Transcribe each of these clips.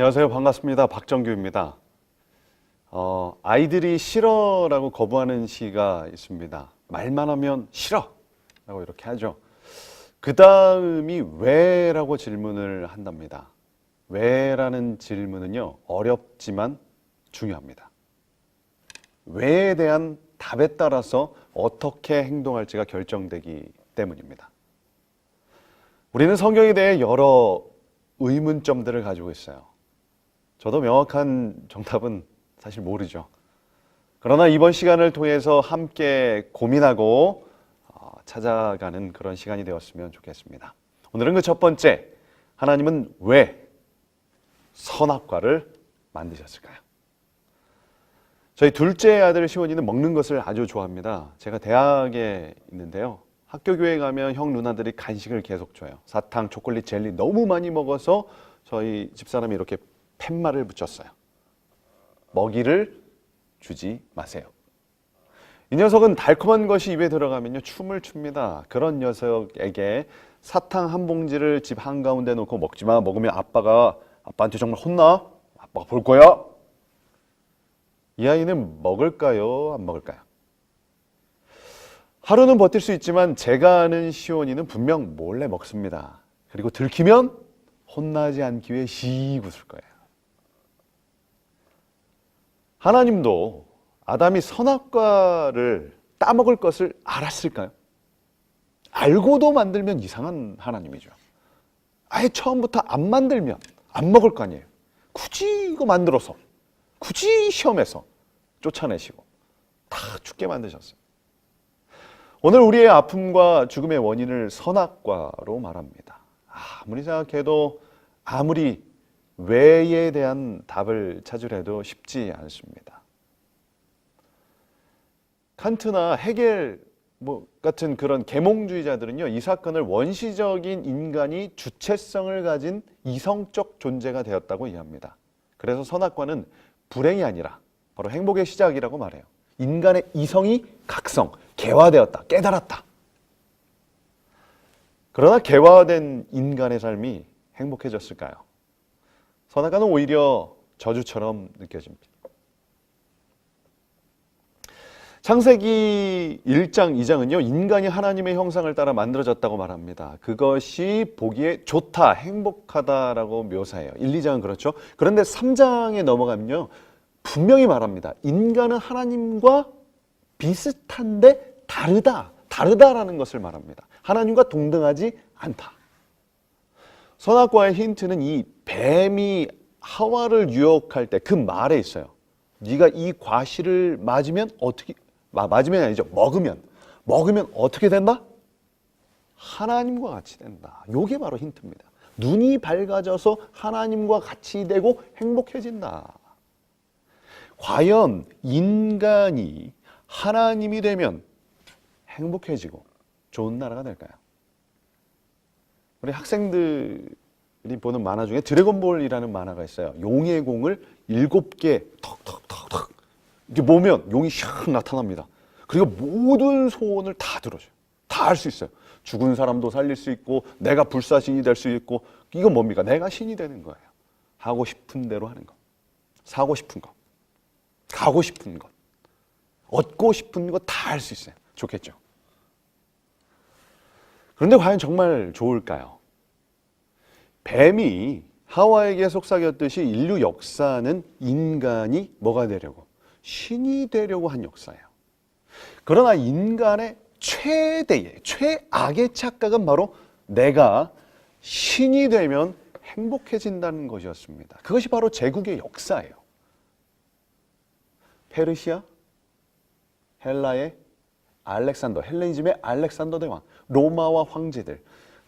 안녕하세요. 반갑습니다. 박정규입니다. 어, 아이들이 싫어라고 거부하는 시가 있습니다. 말만 하면 싫어! 라고 이렇게 하죠. 그 다음이 왜 라고 질문을 한답니다. 왜 라는 질문은요, 어렵지만 중요합니다. 왜에 대한 답에 따라서 어떻게 행동할지가 결정되기 때문입니다. 우리는 성경에 대해 여러 의문점들을 가지고 있어요. 저도 명확한 정답은 사실 모르죠. 그러나 이번 시간을 통해서 함께 고민하고 어, 찾아가는 그런 시간이 되었으면 좋겠습니다. 오늘은 그 첫 번째, 하나님은 왜 선악과를 만드셨을까요? 저희 둘째 아들 시원이는 먹는 것을 아주 좋아합니다. 제가 대학에 있는데요. 학교 교회 가면 형 누나들이 간식을 계속 줘요. 사탕, 초콜릿, 젤리 너무 많이 먹어서 저희 집사람이 이렇게 팻말을 붙였어요. 먹이를 주지 마세요. 이 녀석은 달콤한 것이 입에 들어가면요 춤을 춥니다. 그런 녀석에게 사탕 한 봉지를 집 한가운데 놓고 먹지 마. 먹으면 아빠가 아빠한테 정말 혼나. 아빠가 볼 거야. 이 아이는 먹을까요? 안 먹을까요? 하루는 버틸 수 있지만 제가 아는 시온이는 분명 몰래 먹습니다. 그리고 들키면 혼나지 않기 위해 씩 웃을 거예요. 하나님도 아담이 선악과를 따먹을 것을 알았을까요? 알고도 만들면 이상한 하나님이죠. 아예 처음부터 안 만들면 안 먹을 거 아니에요. 굳이 이거 만들어서 굳이 시험해서 쫓아내시고 다 죽게 만드셨어요. 오늘 우리의 아픔과 죽음의 원인을 선악과로 말합니다. 아무리 생각해도 아무리 왜에 대한 답을 찾으려도 쉽지 않습니다. 칸트나 헤겔 뭐 같은 그런 계몽주의자들은요 이 사건을 원시적인 인간이 주체성을 가진 이성적 존재가 되었다고 이해합니다. 그래서 선악과는 불행이 아니라 바로 행복의 시작이라고 말해요. 인간의 이성이 각성, 개화되었다, 깨달았다. 그러나 개화된 인간의 삶이 행복해졌을까요? 선악과는 오히려 저주처럼 느껴집니다. 창세기 1장, 2장은요, 인간이 하나님의 형상을 따라 만들어졌다고 말합니다. 그것이 보기에 좋다, 행복하다라고 묘사해요. 1, 2장은 그렇죠. 그런데 3장에 넘어가면요, 분명히 말합니다. 인간은 하나님과 비슷한데 다르다, 다르다라는 것을 말합니다. 하나님과 동등하지 않다. 선악과의 힌트는 이 뱀이 하와를 유혹할 때 그 말에 있어요. 네가 이 과실을 맞으면 어떻게 마- 맞으면 아니죠. 먹으면 먹으면 어떻게 된다? 하나님과 같이 된다. 요게 바로 힌트입니다. 눈이 밝아져서 하나님과 같이 되고 행복해진다. 과연 인간이 하나님이 되면 행복해지고 좋은 나라가 될까요? 우리 학생들이 보는 만화 중에 드래곤볼이라는 만화가 있어요. 용의 공을 일곱 개 턱턱턱턱 이렇게 모으면 용이 샥 나타납니다. 그리고 모든 소원을 다 들어줘요. 다 할 수 있어요. 죽은 사람도 살릴 수 있고 내가 불사신이 될 수 있고 이건 뭡니까? 내가 신이 되는 거예요. 하고 싶은 대로 하는 거. 사고 싶은 거. 가고 싶은 것. 얻고 싶은 거다할 수 있어요. 좋겠죠. 그런데 과연 정말 좋을까요? 뱀이 하와에게 속삭였듯이 인류 역사는 인간이 뭐가 되려고? 신이 되려고 한 역사예요. 그러나 인간의 최대의, 최악의 착각은 바로 내가 신이 되면 행복해진다는 것이었습니다. 그것이 바로 제국의 역사예요. 페르시아, 헬라의 알렉산더, 헬레니즘의 알렉산더 대왕, 로마와 황제들,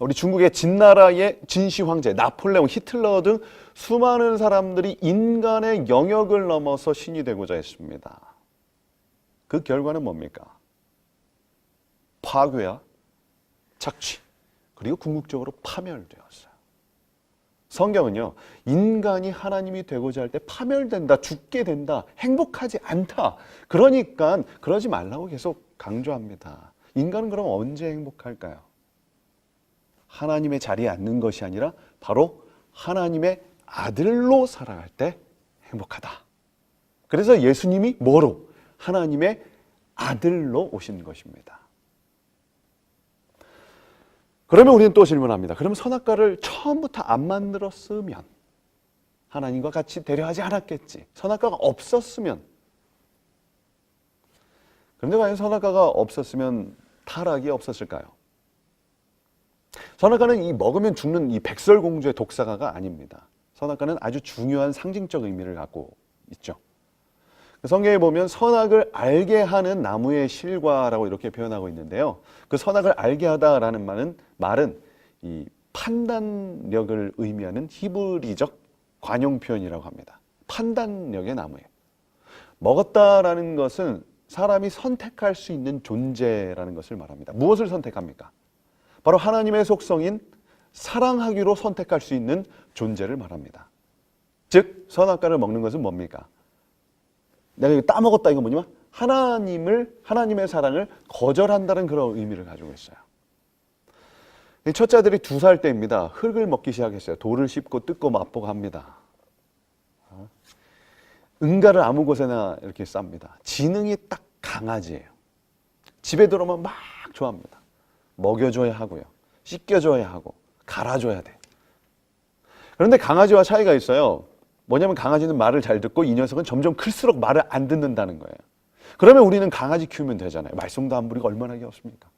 우리 중국의 진나라의 진시 황제, 나폴레옹, 히틀러 등 수많은 사람들이 인간의 영역을 넘어서 신이 되고자 했습니다. 그 결과는 뭡니까? 파괴와 착취, 그리고 궁극적으로 파멸되었어요. 성경은요, 인간이 하나님이 되고자 할 때 파멸된다, 죽게 된다, 행복하지 않다. 그러니까 그러지 말라고 계속 강조합니다. 인간은 그럼 언제 행복할까요? 하나님의 자리에 앉는 것이 아니라 바로 하나님의 아들로 살아갈 때 행복하다. 그래서 예수님이 뭐로? 하나님의 아들로 오신 것입니다. 그러면 우리는 또 질문합니다. 그러면 선악과를 처음부터 안 만들었으면 하나님과 같이 대려하지 않았겠지. 선악과가 없었으면 그런데 과연 선악과가 없었으면 타락이 없었을까요? 선악과는 이 먹으면 죽는 이 백설공주의 독사가가 아닙니다. 선악과는 아주 중요한 상징적 의미를 갖고 있죠. 성경에 보면 선악을 알게 하는 나무의 실과라고 이렇게 표현하고 있는데요. 그 선악을 알게 하다라는 말은 말은 이 판단력을 의미하는 히브리적 관용 표현이라고 합니다. 판단력의 나무예요. 먹었다라는 것은 사람이 선택할 수 있는 존재라는 것을 말합니다. 무엇을 선택합니까? 바로 하나님의 속성인 사랑하기로 선택할 수 있는 존재를 말합니다. 즉 선악과를 먹는 것은 뭡니까? 내가 이거 따먹었다 이거 뭐냐면 하나님을 하나님의 사랑을 거절한다는 그런 의미를 가지고 있어요. 이 첫째 아들이 두 살 때입니다. 흙을 먹기 시작했어요. 돌을 씹고 뜯고 맛보고 합니다. 어? 응가를 아무 곳에나 이렇게 쌉니다. 지능이 딱 강아지예요. 집에 들어오면 막 좋아합니다. 먹여줘야 하고요. 씻겨줘야 하고 갈아줘야 돼. 그런데 강아지와 차이가 있어요. 뭐냐면 강아지는 말을 잘 듣고 이 녀석은 점점 클수록 말을 안 듣는다는 거예요. 그러면 우리는 강아지 키우면 되잖아요. 말썽도 안 부리고 얼마나 귀엽습니까?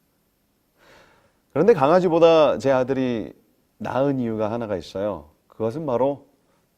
그런데 강아지보다 제 아들이 나은 이유가 하나가 있어요. 그것은 바로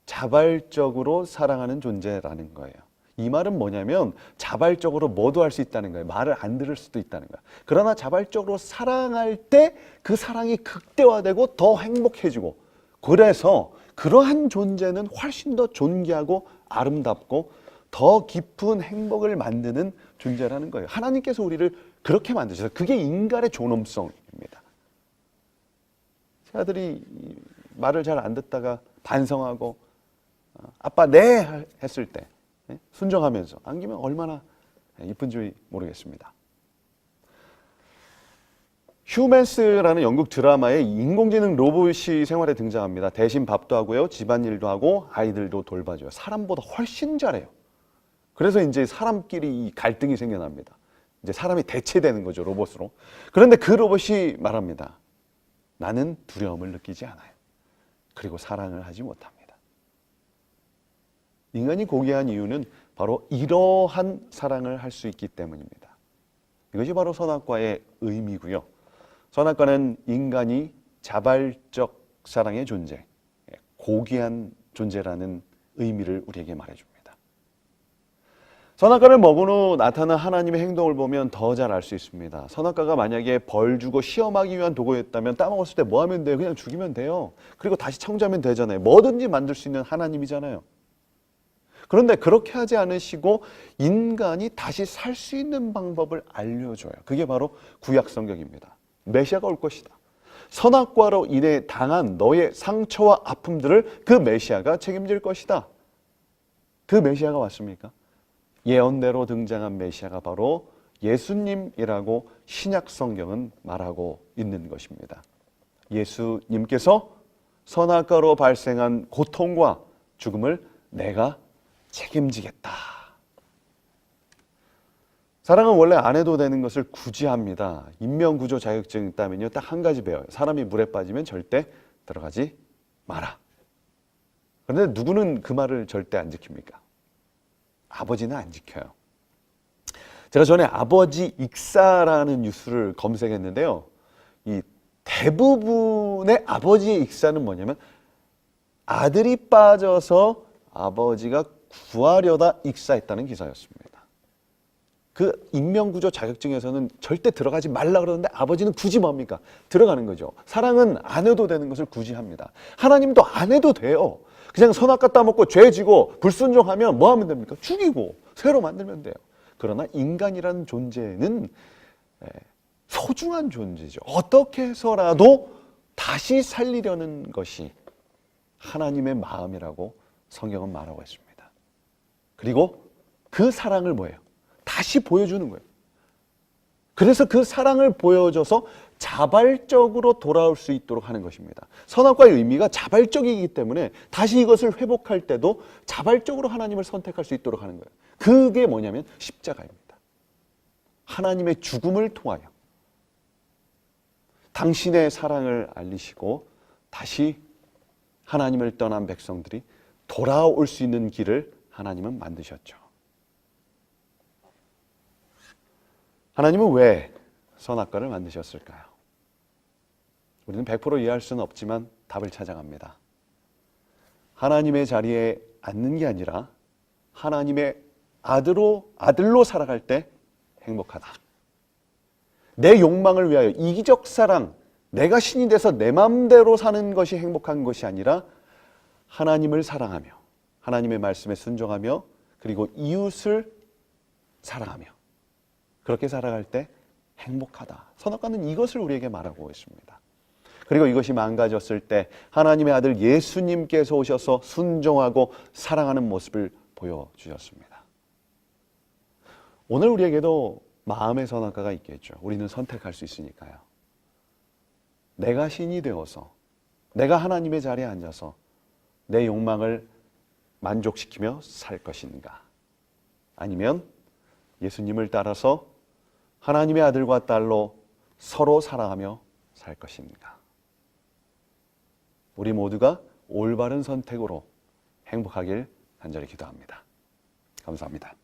자발적으로 사랑하는 존재라는 거예요. 이 말은 뭐냐면 자발적으로 뭐도 할 수 있다는 거예요. 말을 안 들을 수도 있다는 거예요. 그러나 자발적으로 사랑할 때 그 사랑이 극대화되고 더 행복해지고 그래서 그러한 존재는 훨씬 더 존귀하고 아름답고 더 깊은 행복을 만드는 존재라는 거예요. 하나님께서 우리를 그렇게 만드셔서 그게 인간의 존엄성입니다. 제 아들이 말을 잘 안 듣다가 반성하고 어, 아빠 네 했을 때 예, 순종하면서 안기면 얼마나 이쁜지 모르겠습니다. 휴맨스라는 영국 드라마에 인공지능 로봇이 생활에 등장합니다. 대신 밥도 하고요, 집안일도 하고 아이들도 돌봐줘요. 사람보다 훨씬 잘해요. 그래서 이제 사람끼리 이 갈등이 생겨납니다. 이제 사람이 대체되는 거죠, 로봇으로. 그런데 그 로봇이 말합니다. 나는 두려움을 느끼지 않아요. 그리고 사랑을 하지 못합니다. 인간이 고귀한 이유는 바로 이러한 사랑을 할 수 있기 때문입니다. 이것이 바로 선악과의 의미고요. 선악과는 인간이 자발적 사랑의 존재, 고귀한 존재라는 의미를 우리에게 말해줍니다. 선악과를 먹은 후 나타난 하나님의 행동을 보면 더 잘 알 수 있습니다. 선악과가 만약에 벌 주고 시험하기 위한 도구였다면 따먹었을 때 뭐 하면 돼요? 그냥 죽이면 돼요. 그리고 다시 청자면 되잖아요. 뭐든지 만들 수 있는 하나님이잖아요. 그런데 그렇게 하지 않으시고 인간이 다시 살 수 있는 방법을 알려줘요. 그게 바로 구약 성경입니다. 메시아가 올 것이다. 선악과로 인해 당한 너의 상처와 아픔들을 그 메시아가 책임질 것이다. 그 메시아가 왔습니까? 예언대로 등장한 메시아가 바로 예수님이라고 신약 성경은 말하고 있는 것입니다. 예수님께서 선악과로 발생한 고통과 죽음을 내가 책임지겠다. 사랑은 원래 안 해도 되는 것을 굳이 합니다. 인명구조 자격증 있다면요. 딱 한 가지 배워요. 사람이 물에 빠지면 절대 들어가지 마라. 그런데 누구는 그 말을 절대 안 지킵니까? 아버지는 안 지켜요. 제가 전에 아버지 익사라는 뉴스를 검색했는데요. 이 대부분의 아버지의 익사는 뭐냐면 아들이 빠져서 아버지가 구하려다 익사했다는 기사였습니다. 그 인명구조 자격증에서는 절대 들어가지 말라 그러는데 아버지는 굳이 뭡니까? 들어가는 거죠. 사랑은 안 해도 되는 것을 굳이 합니다. 하나님도 안 해도 돼요. 그냥 선악 갖다 먹고 죄 지고 불순종하면 뭐 하면 됩니까? 죽이고 새로 만들면 돼요. 그러나 인간이라는 존재는 소중한 존재죠. 어떻게 해서라도 다시 살리려는 것이 하나님의 마음이라고 성경은 말하고 있습니다. 그리고 그 사랑을 뭐예요? 다시 보여주는 거예요. 그래서 그 사랑을 보여줘서 자발적으로 돌아올 수 있도록 하는 것입니다. 선악과의 의미가 자발적이기 때문에 다시 이것을 회복할 때도 자발적으로 하나님을 선택할 수 있도록 하는 거예요. 그게 뭐냐면 십자가입니다. 하나님의 죽음을 통하여 당신의 사랑을 알리시고 다시 하나님을 떠난 백성들이 돌아올 수 있는 길을 하나님은 만드셨죠. 하나님은 왜 선악과를 만드셨을까요? 우리는 100% 이해할 수는 없지만 답을 찾아갑니다. 하나님의 자리에 앉는 게 아니라 하나님의 아들로 아들로 살아갈 때 행복하다. 내 욕망을 위하여 이기적 사랑, 내가 신이 돼서 내 마음대로 사는 것이 행복한 것이 아니라 하나님을 사랑하며 하나님의 말씀에 순종하며 그리고 이웃을 사랑하며 그렇게 살아갈 때 행복하다. 선악과는 이것을 우리에게 말하고 있습니다. 그리고 이것이 망가졌을 때 하나님의 아들 예수님께서 오셔서 순종하고 사랑하는 모습을 보여주셨습니다. 오늘 우리에게도 마음의 선악과가 있겠죠. 우리는 선택할 수 있으니까요. 내가 신이 되어서 내가 하나님의 자리에 앉아서 내 욕망을 만족시키며 살 것인가? 아니면 예수님을 따라서 하나님의 아들과 딸로 서로 사랑하며 살 것인가? 우리 모두가 올바른 선택으로 행복하길 간절히 기도합니다. 감사합니다.